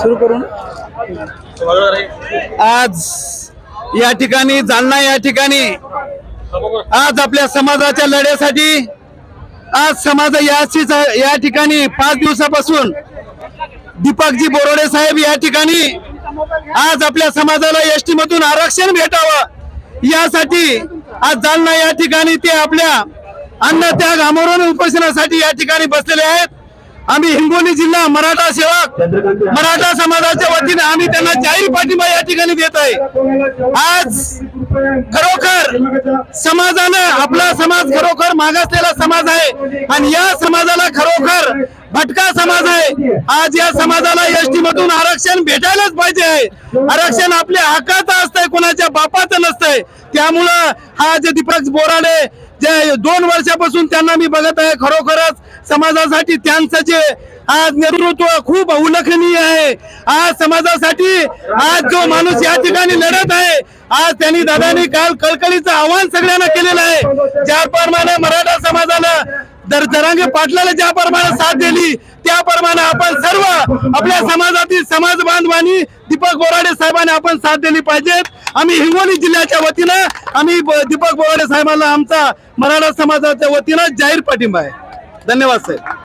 सुरू करून? आज या ठिकाणी जालना या ठिकाणी आज आपल्या समाजाच्या लढ्यासाठी आज समाज याचीच या ठिकाणी पाच दिवसापासून दीपकजी बोरोडे साहेब या ठिकाणी आज आपल्या समाजाला एस टी मधून आरक्षण भेटावं यासाठी आज जालना या ठिकाणी ते आपल्या अन्न त्याग आमरण उपोषणासाठी या ठिकाणी बसलेले आहेत. आम्ही हिंगोली जिल्हा मराठा सेवक मराठा समाजाच्या वतीने आम्ही त्यांना जाहीर पाठिंबा या ठिकाणी देत आहे. आज खरोखर समाजानं आपला समाज खरोखर मागासलेला समाज आहे आणि या समाजाला खरोखर भटका समाज आहे. आज या समाजाला एस टी मधून आरक्षण भेटायलाच पाहिजे आहे. आरक्षण आपल्या हक्काचं असतंय कोणाच्या बापाचं नसतंय. त्यामुळं हा जे दीपक बोराडे जे दोन वर्षापासून त्यांना मी बघत आहे खरोखरच समाजासाठी त्यांचं जे आज नेतृत्व खूप उल्लेखनीय आहे. आज समाजासाठी आज जो माणूस या ठिकाणी लढत आहे आज त्यांनी दादानी काल कळकळीचं आव्हान सगळ्यांना केलेलं आहे. ज्याप्रमाणे मराठा तर जरांगे पाटलाला ज्याप्रमाणे साथ दिली त्याप्रमाणे आपण सर्व आपल्या समाजातील समाज बांधवांनी दीपक बोराडे साहेबांनी आपण साथ दिली पाहिजेत. आम्ही हिंगोली जिल्ह्याच्या वतीनं आम्ही दीपक बोराडे साहेबांना आमचा मराठा समाजाच्या वतीनं जाहीर पाठिंबा आहे. धन्यवाद साहेब.